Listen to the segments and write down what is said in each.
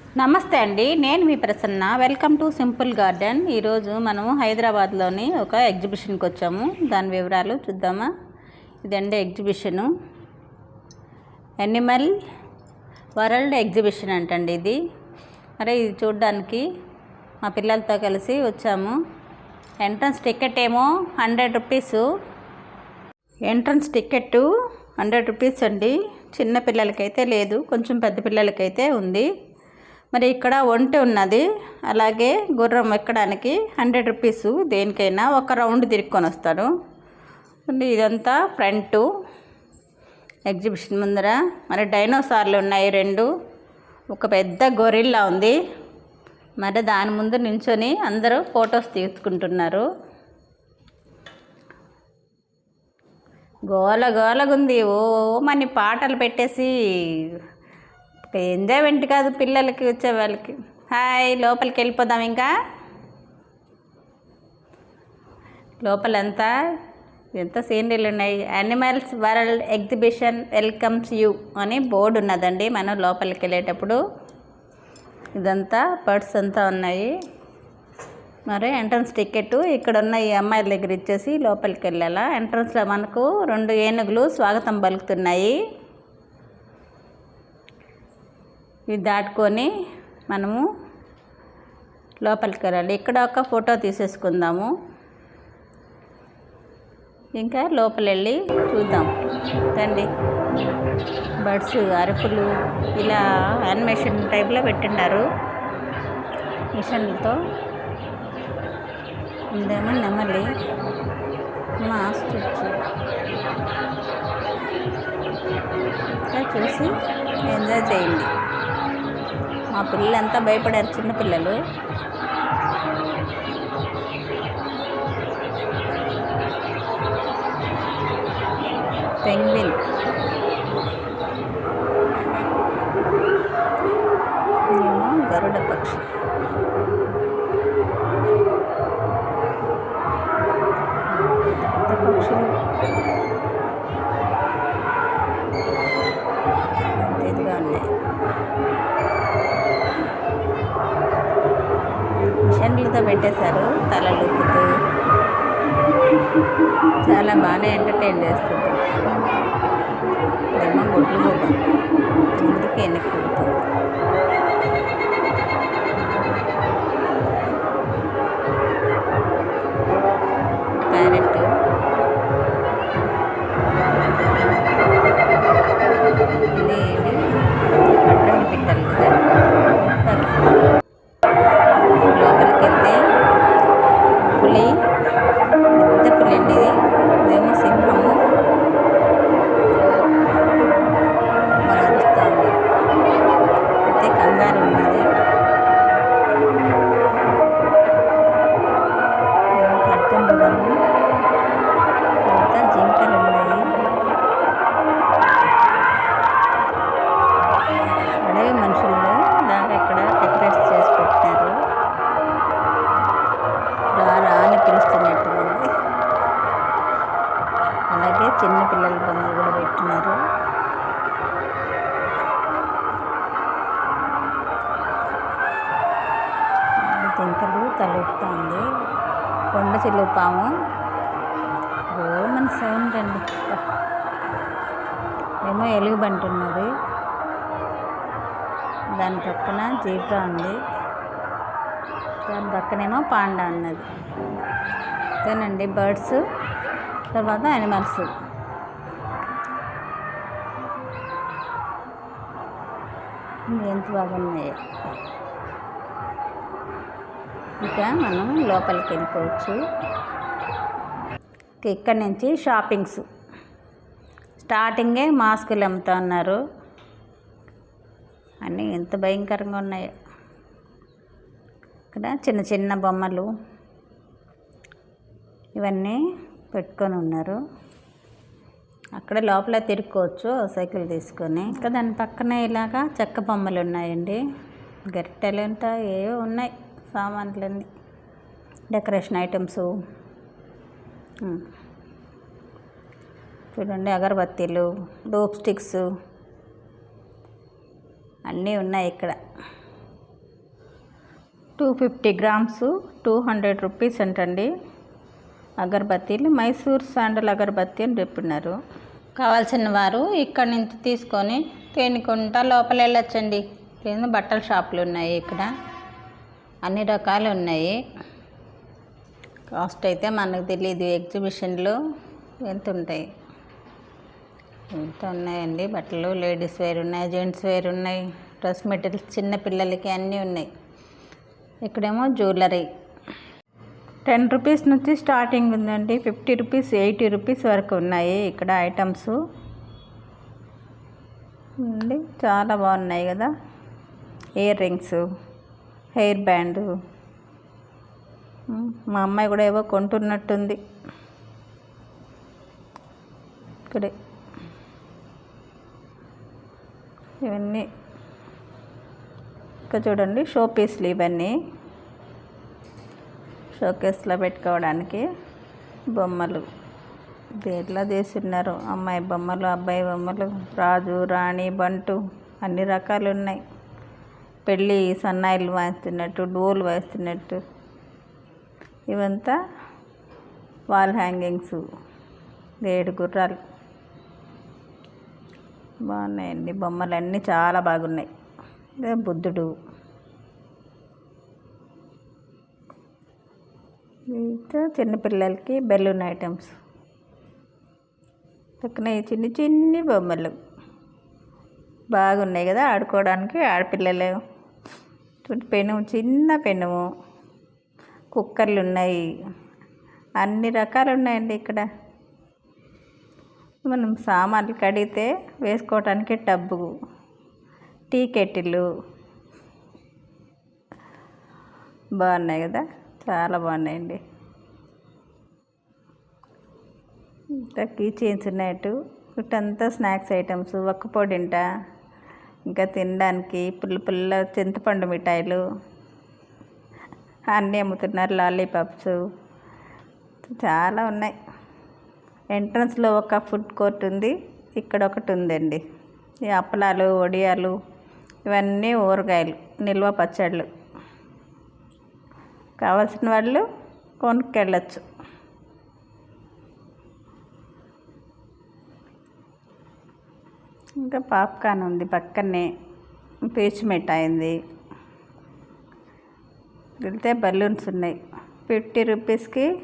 నమస్తే అండి నేను మీ Prasanna. Welcome to simple garden. ఈరోజు మనము హైదరాబాద్లోని ఒక ఎగ్జిబిషన్కి వచ్చాము. దాని వివరాలు చూద్దామా? ఇదండి ఎగ్జిబిషను. ఎనిమల్ వరల్డ్ ఎగ్జిబిషన్ అంటండి ఇది. మరి ఇది చూడడానికి మా పిల్లలతో కలిసి వచ్చాము. ఎంట్రన్స్ టికెట్ ఏమో hundred rupees. Entrance ticket hundred rupees అండి. చిన్న పిల్లలకైతే లేదు కొంచెం పెద్ద పిల్లలకైతే ఉంది. మరి ఇక్కడ ఒంటె ఉన్నది. అలాగే గుర్రం ఎక్కడానికి హండ్రెడ్ రూపీస్ దేనికైనా ఒక రౌండ్ తిరుక్కొని వస్తాడు. ఇదంతా ఫ్రంట్. ఎగ్జిబిషన్ ముందర మరి డైనోసార్లు ఉన్నాయి రెండు. ఒక పెద్ద గొరిల్లా ఉంది. మరి దాని ముందు నించొని అందరూ ఫొటోస్ తీసుకుంటున్నారు. గోల గోలగుంది. ఓ మని పాటలు పెట్టేసి ఎంజాయ్మెంట్ కాదు పిల్లలకి వచ్చే వాళ్ళకి హాయ్ లోపలికి వెళ్ళిపోదాం ఇంకా. లోపలంతా ఎంత సీనరీలు ఉన్నాయి. Animals world exhibition welcomes you అని బోర్డు ఉన్నదండి మనం లోపలికి వెళ్ళేటప్పుడు. ఇదంతా బర్డ్స్ అంతా ఉన్నాయి. మరి ఎంట్రన్స్ టికెట్ ఇక్కడ ఉన్న ఈ అమ్మాయిల దగ్గర ఇచ్చేసి లోపలికి వెళ్ళాలా? ఎంట్రన్స్లో మనకు రెండు ఏనుగులు స్వాగతం పలుకుతున్నాయి. ఇది దాటుకొని మనము లోపలికి వెళ్ళాలి. ఇక్కడ ఒక ఫోటో తీసేసుకుందాము. ఇంకా లోపల వెళ్ళి చూద్దాం. రండి. బర్డ్స్ అరుపులు ఇలా యానిమేషన్ టైప్లో పెట్టిండారు. మిషన్లతో. ఉందేమో నెమలి. మాస్ చుచ్చు చూసి ఎంజాయ్ చేయండి. మా పిల్లలంతా భయపడారు చిన్నపిల్లలు పెంగ్విన్ పెట్టేశారు. తలలు ఊపుతూ చాలా బాగానే ఎంటర్టైన్ చేస్తుంది ఏమో గుడ్లు ఎందుకు వెనక్కి. సౌండ్ అండి. ఏమో ఎలుగుబంటి ఉన్నది దాని పక్కన జీబ్రా ఉంది. దాని పక్కనేమో పాండా ఉన్నది. ఇదేనండి బర్డ్స్ తర్వాత యానిమల్స్. ఎంత బాగున్నాయి. ఇక మనం లోపలికి వెళ్ళిపోవచ్చు ఇక్కడి నుంచి షాపింగ్స్. స్టార్టింగే మాస్కులు అమ్ముతా ఉన్నారు అన్నీ ఎంత భయంకరంగా ఉన్నాయో. ఇక్కడ చిన్న చిన్న బొమ్మలు. ఇవన్నీ పెట్టుకొని ఉన్నారు. అక్కడ లోపల తిరుక్కోవచ్చు సైకిల్ తీసుకొని. ఇంకా దాని పక్కనే ఇలాగా చెక్క బొమ్మలు ఉన్నాయండి. గరిటెలు ఉంటాయి ఏవో ఉన్నాయి సామాన్లన్నీ. Decoration items. చూడండి అగరబత్తీలు డోప్ స్టిక్స్ అన్నీ ఉన్నాయి ఇక్కడ. Two fifty grams two hundred rupees అంటండి. అగరబత్తీలు మైసూర్ శాండల్ అగరబత్తి అని చెప్పినారు. కావాల్సిన వారు ఇక్కడ నుంచి తీసుకొని తేనుకుంటా లోపల వెళ్ళొచ్చండి. బట్టల షాపులు ఉన్నాయి ఇక్కడ. అన్ని రకాలు ఉన్నాయి. కాస్ట్ అయితే మనకు తెలియదు ఎగ్జిబిషన్లో ఎంత ఉంటాయి? ఎంత ఉన్నాయండి? బట్టలు లేడీస్ వేర్ ఉన్నాయి జెంట్స్ వేర్ ఉన్నాయి డ్రెస్ మెటీరియల్స్ చిన్న పిల్లలకి అన్నీ ఉన్నాయి. ఇక్కడేమో జ్యువెలరీ. టెన్ రూపీస్ నుంచి స్టార్టింగ్ ఉందండి. ఫిఫ్టీ రూపీస్ ఎయిటీ రూపీస్ వరకు ఉన్నాయి ఇక్కడ ఐటమ్స్. అండి చాలా బాగున్నాయి కదా. Earrings hair band. మా అమ్మాయి కూడా ఏవో కొంటున్నట్టుంది. ఇక్కడే. ఇవన్నీ. ఇంకా చూడండి షో పీస్లు ఇవన్నీ. షోకేస్లో పెట్టుకోవడానికి బొమ్మలు. దేట్లా చేస్తున్నారు? అమ్మాయి బొమ్మలు అబ్బాయి బొమ్మలు రాజు రాణి బంటు అన్ని రకాలు ఉన్నాయి పెళ్ళి సన్నాయిలు వాయిస్తున్నట్టు డోలు వాయిస్తున్నట్టు. ఇవంతా వాల్ హ్యాంగింగ్స్ ఏడు గుర్రాలు. బాగున్నాయండి బొమ్మలు అన్నీ చాలా బాగున్నాయి. ఇదే బుద్ధుడు. ఇంకా చిన్నపిల్లలకి బెలూన్ ఐటమ్స్. పక్కన చిన్ని చిన్ని బొమ్మలు. బాగున్నాయి కదా ఆడుకోవడానికి ఆడపిల్లలు. పెను పెనుము చిన్న పెనుము. కుక్కర్లు ఉన్నాయి అన్ని రకాలు ఉన్నాయండి ఇక్కడ. మనం సామాన్లు కడిగితే వేసుకోవటానికి టబ్బు టీ కెటిల్ బాగున్నాయి కదా? చాలా బాగున్నాయండి. ఇంకా కీ చైన్స్ ఉన్నాయటు ఇటంతా స్నాక్స్ ఐటమ్స్. ఒక్క పొడింట ఇంకా తినడానికి పుల్ల పుల్ల చింతపండు మిఠాయిలు. అన్నీ అమ్ముతున్నారు లాలీపాప్స్. చాలా ఉన్నాయి. ఎంట్రన్స్లో ఒక ఫుడ్ కోర్ట్ ఉంది ఇక్కడ ఒకటి ఉందండి. ఈ అప్పలాలు వడియాలు ఇవన్నీ ఊరగాయలు నిల్వ పచ్చళ్ళు. కావాల్సిన వాళ్ళు కొనుక్కెళ్ళచ్చు. ఇంకా పాప్కార్న్ ఉంది పక్కనే. పీచు మిఠాయి ఉంది. వెళ్తే బెలూన్స్ ఉన్నాయి. ఫిఫ్టీ రూపీస్కి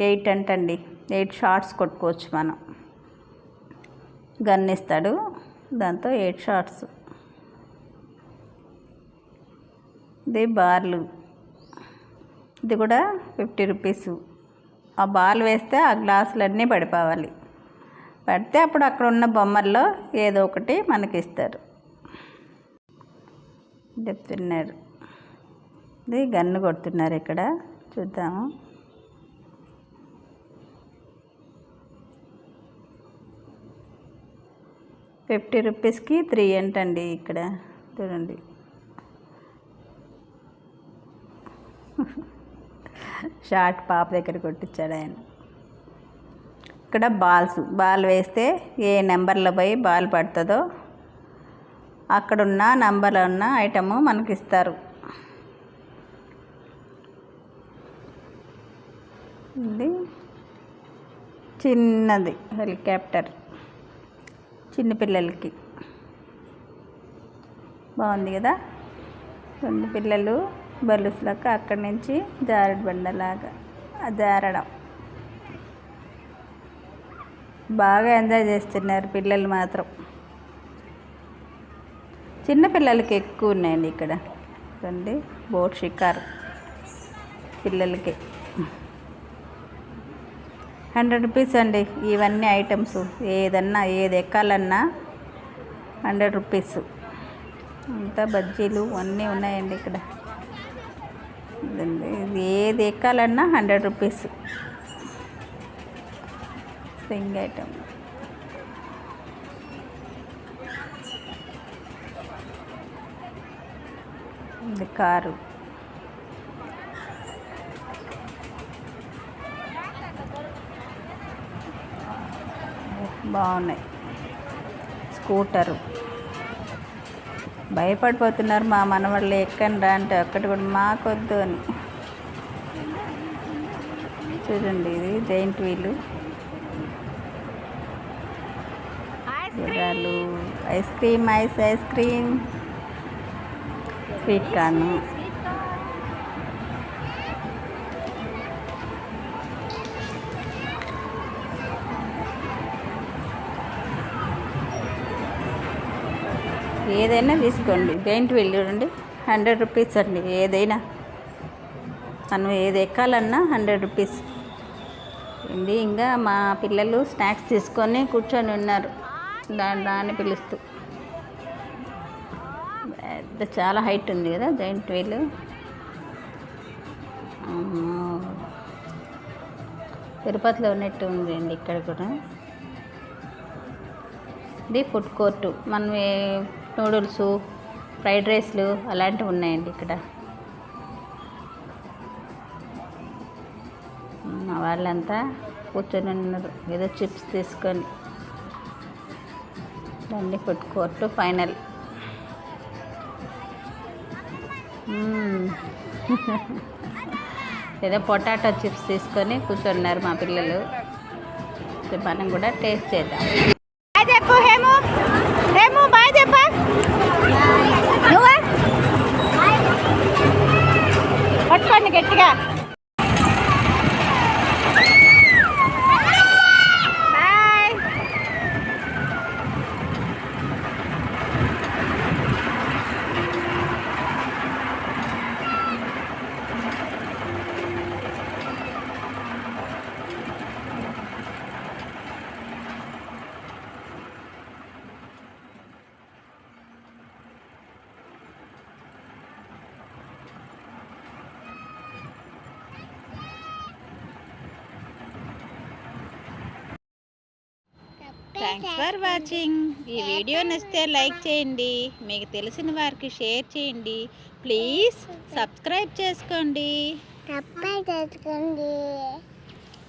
ఎయిట్ అంటండి. ఎయిట్ షార్ట్స్ కొట్టుకోవచ్చు మనం. గన్ ఇస్తాడు. దాంతో ఎయిట్ షార్ట్స్. ఇది బార్లు. ఇది కూడా ఫిఫ్టీ రూపీస్. ఆ బాల్ వేస్తే ఆ గ్లాసులన్నీ పడిపోవాలి. పడితే అప్పుడు అక్కడ ఉన్న బొమ్మల్లో ఏదో ఒకటి మనకి ఇస్తారు. చెప్తున్నారు ఇది గన్ను కొడుతున్నారు ఇక్కడ. చూద్దాము. ఫిఫ్టీ రూపీస్కి త్రీ ఏంటండి ఇక్కడ. చూడండి. షార్ట్ పాప దగ్గర కొట్టించాడు ఆయన. ఇక్కడ బాల్స్ బాల్ వేస్తే ఏ నెంబర్లో పోయి బాల్ పడుతుందో అక్కడున్న నంబర్లో ఉన్న ఐటము మనకి ఇస్తారు ఇది చిన్నది హెలికాప్టర్. చిన్నపిల్లలకి బాగుంది కదా? రెండు పిల్లలు బలుసులకు అక్కడి నుంచి జారుడు బండలాగా జారడం. బాగా ఎంజాయ్ చేస్తున్నారు పిల్లలు మాత్రం. చిన్న పిల్లలకి ఎక్కువ ఉన్నాయండి ఇక్కడ. రండి బోట్ షికార్ పిల్లలకి. హండ్రెడ్ రూపీస్ అండి ఇవన్నీ ఐటమ్స్. ఏదన్నా ఏది ఎక్కాలన్నా హండ్రెడ్ రూపీస్. అంతా బజ్జీలు అన్నీ ఉన్నాయండి ఇక్కడ. ఇది ఏది ఎక్కాలన్నా హండ్రెడ్ రూపీస్. Spring item. ఇది కారు. బాగున్నాయి. స్కూటరు. భయపడిపోతున్నారు మా మనవాళ్ళు ఎక్కండి రా అంటే ఒక్కటి కూడా మాకొద్దు అని. చూడండి ఇది జైంట్ వీలు. గుర్రాలు ice cream ice ice cream. Sweet corn. ఏదైనా తీసుకోండి. జైంట్ వీల్ చూడండి. హండ్రెడ్ రూపీస్ అండి. ఏదైనా. మనం ఏది ఎక్కాలన్నా హండ్రెడ్ రూపీస్ ఇది ఇంకా మా పిల్లలు స్నాక్స్ తీసుకొని కూర్చొని ఉన్నారు. దాని దాన్ని పిలుస్తూ. పెద్ద చాలా హైట్ ఉంది కదా జైంట్ వీల్ తిరుపతిలో ఉన్నట్టు ఉందండి అండి ఇక్కడ కూడా. ఇది ఫుడ్ కోర్టు మనం నూడిల్స్ ఫ్రైడ్ రైస్లు అలాంటివి ఉన్నాయండి ఇక్కడ. మా వాళ్ళంతా కూర్చొని ఉన్నారు. ఏదో చిప్స్ తీసుకొని దాన్ని ఫుడ్ కోర్టు ఫైనల్. ఏదో పొటాటో చిప్స్ తీసుకొని కూర్చున్నారు మా పిల్లలు. మనం కూడా టేస్ట్ చేద్దాం. థ్యాంక్స్ ఫర్ వాచింగ్ ఈ వీడియో నచ్చితే లైక్ చేయండి. మీకు తెలిసిన వారికి షేర్ చేయండి. ప్లీజ్ సబ్స్క్రైబ్ చేసుకోండి. తప్పై తెచ్చుకోండి